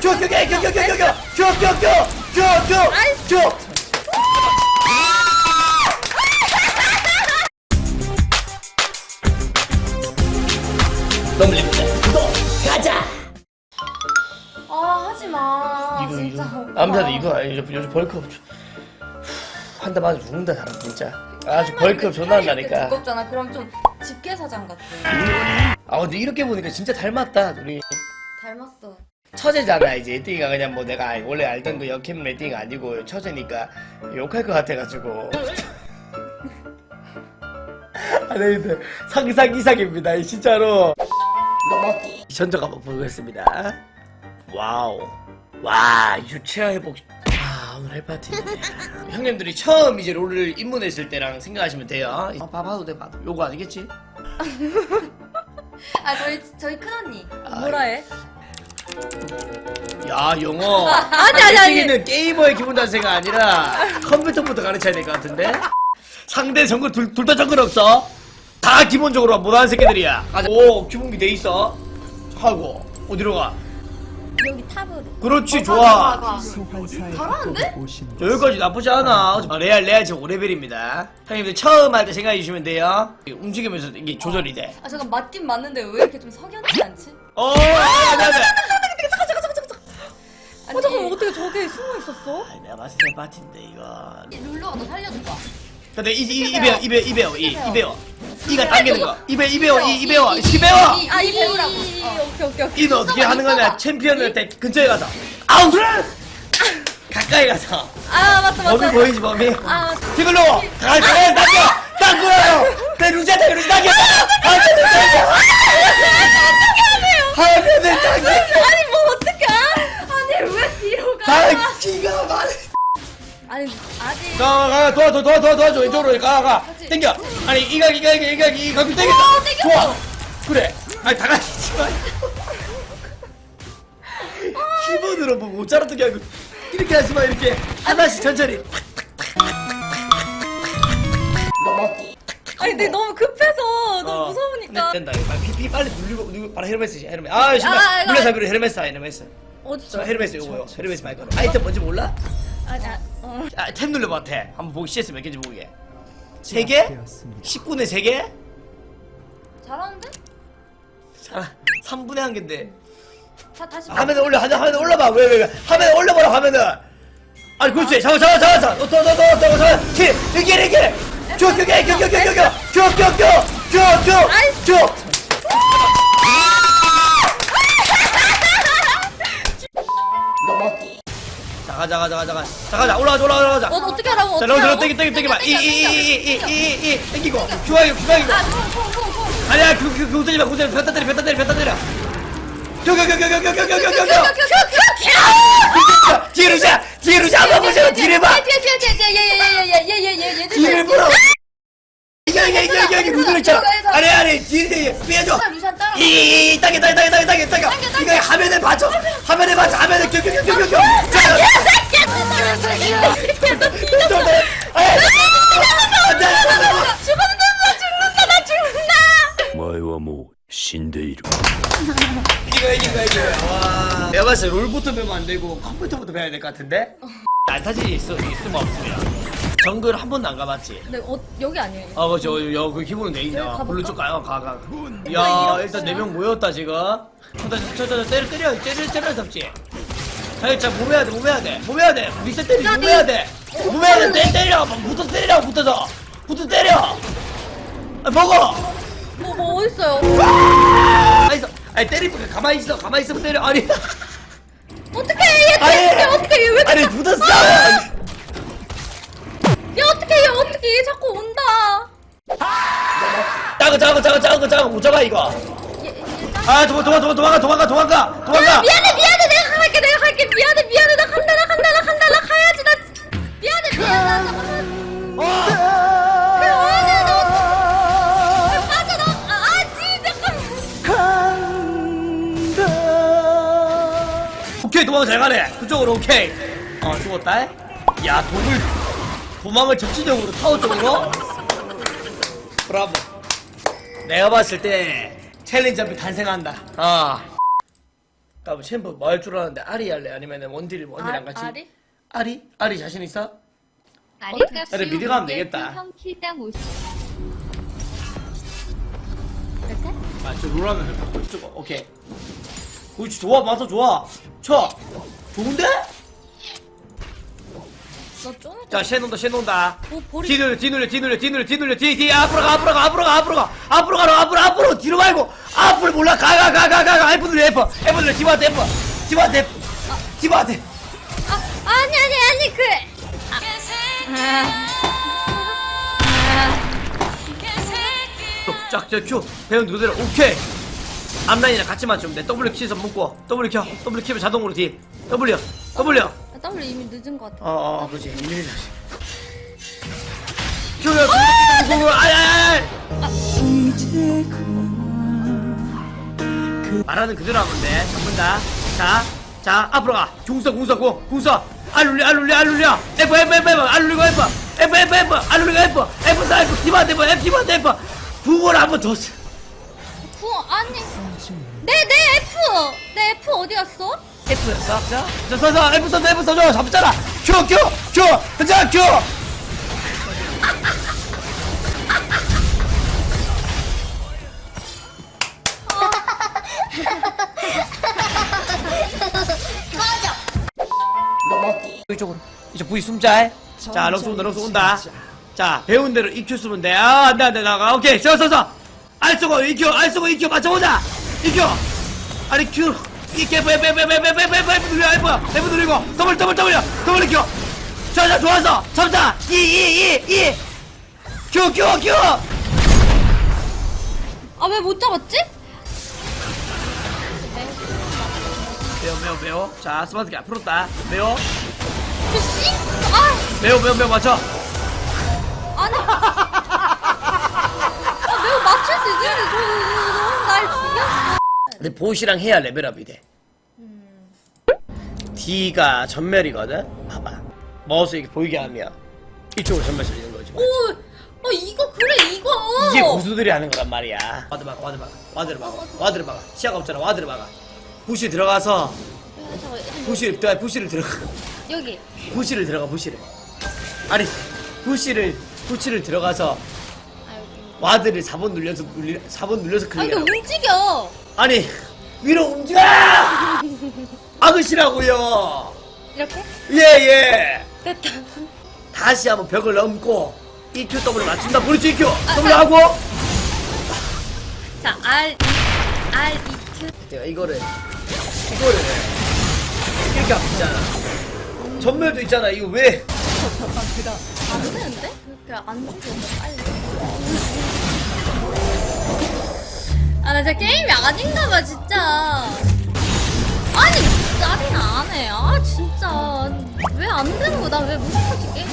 큐큐큐큐큐큐큐큐큐큐큐큐큐 너무 예쁘다 또 가자 아 하지 마. 이거 이거 진짜. 남자도 이거 아니 요즘 벌크업 한 대 맞아 죽는다 사람 진짜 아주 벌크업 존나 한다니까 두껍잖아. 그럼 좀 집게 사장 같아. 아 근데 이렇게 보니까 진짜 닮았다 둘이 닮았어. 처제잖아 이제. 에띠가 그냥 뭐 내가 알- 원래 알던 그 역캠 에띠가 아니고 처제니까 욕할 것 같아가지고. 아니 근데 상상 이상입니다 이 진짜로. 전적 한번 보겠습니다. 와우. 와 유체화 회복. 아 오늘 할 파티. 형님들이 처음 이제 롤을 입문했을 때랑 생각하시면 돼요. 아, 봐봐도 돼 봐도. 요거 아니겠지? 아 저희 저희 큰 언니. 아, 뭐라 해? 야 영어 아니, 아니, 아니. 는 게이머의 기본 자세가 아니라 컴퓨터부터 가르쳐야 될 것 같은데 상대 정글 둘다 정글 없어 다 기본적으로 못하는 새끼들이야 가자. 오 기본기 돼 있어 하고 어디로 가 여기 탑으로. 그렇지 어, 좋아 가, 가, 가. 잘하는데? 여기까지 나쁘지 않아 아, 레알 레알 지금 5레벨입니다 형님들 처음 할 때 생각해 주시면 돼요 움직이면서 이게 조절이 돼아 잠깐 맞긴 맞는데 왜 이렇게 좀 석연치 않지? 어, 안돼 안돼 아니, 어 잠깐 어떻게 저게 숨어 있었어? 내가 봤을 때 파티인데 이거 룰루가 너 살려줄까? 근데 이, 이, 이 이배워. 배워, 이 배워, 이 배워, 이, 이배워. 이 배워. 이가 당기는 거. 이 배워, 이 배워, 이, 이 배워, 이 배워. 아이 배우라고. 어. 오케이 오케이 오케이 이는 어떻게 하는 거냐? 챔피언한테 근처에 가서 아우 그래! 가까이 가서 아 맞다 맞다. 범위 보이지 범위. 아 지글로 가까이 당겨, 당겨요. 내 루시한테 루시 당겨. 가, 가, 도와, 도와, 도와, 도와, 도와줘. 왼쪽으로 가, 가. 당겨. 아니, 이각, 이각, 이각, 이각, 이각, 당겼다. 어, 당겼어. 좋아. 그래. 아니, 다 같이 마. 키보드로 뭐 모짜르트 게 하고 이렇게 하지 마, 이렇게. 하나씩 천천히. 아니 근데 너무 급해서 너무 어. 무서우니까 된다. 이거 피, 피 빨리 누르고, 누르고 바로 헤르메스, 헤르메스. 아, 아, 신발. 이거- 물레 사비로 헤르메스, 헤르메스. 어딨어 저 헤르메스 요거요. 헤르메스 말고. 아이템 뭔지 몰라? 아니 아, 어. 아, 템 눌러봐, 템. 한번 보기 CS 몇 개인지 보게. 세 개? 19네 세 개? 잘하는데? 자, 3분의 한 개인데. 다 다시. 화면에 올려, 화면에 화면에 올려봐. 왜, 왜, 왜. 화면에 올려봐라, 화면을. 아니, 그렇지. 잡아, 잡아, 잡아, 잡아. 더, 더. 키, 이게, 이게. 쭉, 쭉, 쭉, 쭉, 쭉, 쭉, 쭉, 쭉, 쭉, 쭉, 쭉, 쭉. 가자, 가자, 가자, 가자. 자, 가자. 올라가자, 올라가자. 어, 어떻게 하라고 자, 어떻게 러브, 하라고? 땡기, 땡기, 땡기 봐. 이, 이, 이, 이, 이, 이, 이, 땡기고. 휴가이고. 아콩콩콩콩 아니야, 그, 그, 그, 웃지 마, 웃지 마. 벽다 때려, 벽다 때려, 벽다 때려. 겨. 뒤로 자, 뒤로 잡아 보세요. 뒤를 봐. 뒤에 뒤에 뒤에 뒤에 예예예예예예예예 얘들. 뒤를 보라. 이게 이게 이게 이게 이게 누구 있죠? 아니 아니 뒤에 빼줘. 루시안 따라. 이 땅에 땅에 땅에 땅에 땅에 땅에 이거 화면에 받쳐 화면에 받쳐 화면에 껴껴껴껴 때 롤부터 배우면 안 되고 컴퓨터부터 배워야 될 것 같은데? 안타지 있어 있으면 없으면. 정글 한 번도 안 가봤지. 근데 어, 여기 아니에요 아, 그죠. 여, 그 기본은 돼 있나. 가볼까? 블루 쪽 가요, 가, 가. 야, 일단 네 명 모였다, 지금. 저, 저, 저, 저, 때려, 때려, 때려, 때려, 잡지. 자, 자, 몸해야 돼, 몸해야 돼. 몸해야 돼. 리셋 때리, 몸해야 돼. 몸해야 돼, 때, 때려. 붙어서 때리라고, 붙어서. 붙어서 때려. 아, 먹어. 뭐, 뭐 어딨어요 가만히 있어. 아니, 때리면 가만히 있어, 가만히 있으면 때려. 아니. 어떻게 얘 아니, 어떻게 얘왜 아니, 붙었어. 야 어떻게 얘 어떻게 얘 자꾸 온다 작아, 작아, 작아, 작아, 작아. 못 잡아, 이거. 얘, 얘 아, 도망, 도망, 도망, 도망가, 도망가, 도망가, 도망가. 미안해 미안해 내가 갈게 내가 갈게 미안해 미안해 나 간다 나 간다 나 간다 나 가야지 나 미안해 미안해 나 도망 잘 가네. 그쪽으로 오케이. 어 죽었다. 야 독을 도망을 적시적으로 타워 쪽으로. 브라보. 내가 봤을 때 챌린지 한번 탄생한다. 어 다음 챔프 뭐 할줄 아는데 아리 할래? 아니면 원딜 원딜이랑 같이? 아, 아리? 아리? 아리 자신 있어? 아리값 그래, 미리 가면 되겠다. 형 킬당 50 이렇게? 아저 롤하면 줘 오케이. 그렇지 좋아 맞아 좋아. 쳐 좋은데? 자, 쉔 온다. 뭐 버리 뒤눌려, 뒤눌려, 뒤눌려, 뒤눌려, 뒤눌려, 뒤, 뒤, 앞으로 가, 앞으로 가, 앞으로 가, 앞으로 가, 앞으로 가라, 앞으로, 앞으로, 뒤로 말고, 앞으로 몰라, 가, 가, 가, 가, 가, 가, F 눌려, F, F 눌려, 디바한테 F, F, 디바한테. 아 아니 아니 아니 그 쫙, 저 Q, 배운 그대로, 오케이. 앞라인이랑 같이 맞추면 돼. W 키에서 묶고, W 켜, W 키면 자동으로 뒤, W, W. 아, W 이미 늦은 것 같아 어, 어, 그렇지. 이민이 다시. 아이, 아이, 아이. 말하는 그대로 하면 돼. 잡는다. 자, 자, 앞으로 가. 궁서, 궁서, 궁, 궁서. 알룰리, 알룰리, 알룰리야. F, F, F, F, 알룰리고 F. F, F, F, 알룰리고 F. F, 사, F, 디바한테 F, 디바한테 F. 북을 한번 더. 쓰- 구 아니 내 내 F 내 F 어디 갔어? F였어? 자, 자, 서, 서, F 써줘, F 써줘. 잡잖아. Q, Q, Q. 자, Q. 이쪽으로. 이쪽 V 숨잘. 자, 럭스 온다, 럭스 온다. 자, 배운 대로 EQ 쓰면 돼. 아, 안 돼, 안 돼, 나가. 오케이, 서, 서, 서. 알 쓰고, EQ, 알 쓰고, EQ 맞춰보자. EQ. 아니. EQ, F, F, F, F, F, F, F, F, F 눌려, F. F 누르고. 더블, 더블, 더블, 더블 EQ. 자, 자, 좋았어. 잡자. E, E, E, E. Q, Q, Q. 아왜 못 잡았지? 매워, 매워, 매워. 자, 스마트키 앞으로 따. 매워. 저 씨 아 매워, 매워, 매워, 맞춰. 아니 근데 보시랑 해야 레벨업이 돼. D가 전멸이거든. 봐봐. 마우스 이렇게 보이게 하면 이쪽으로 전멸 살리는 거지. 오, 어 이거 그래 이거. 이게 고수들이 하는 거란 말이야. 와드 막아, 와드 막아, 와드를 막아, 와드를 막아. 시야가 없잖아, 와드를 막아. 부시 들어가서 잠깐 부시, 들 부시를 들어가, 여기. 부시를 들어가, 부시를. 아니, 부시를 부시를 들어가서 아 여기. 와드를 4번 눌려서 눌리, 4번 눌려서 아 클릭해. 움직여. 아니, 위로 움직여! 악으시라고요. 이렇게 예, 예. 됐다. 다시 한번 벽을 넘고 EQ W 맞춘다. 그렇지 EQ. 아, 아. 하고. 자 R R E Q. 내가 이거를 이거를 이렇게 있잖아. 전멸도 있잖아. 이거 왜? 안 되는데? 그렇게 안 되는데 빨리. 아, 나 진짜 게임이 아닌가 봐, 진짜. 아니, 짜증 안 해. 아, 진짜. 왜 안 되는 거야? 나 왜 무슨 거지, 게임?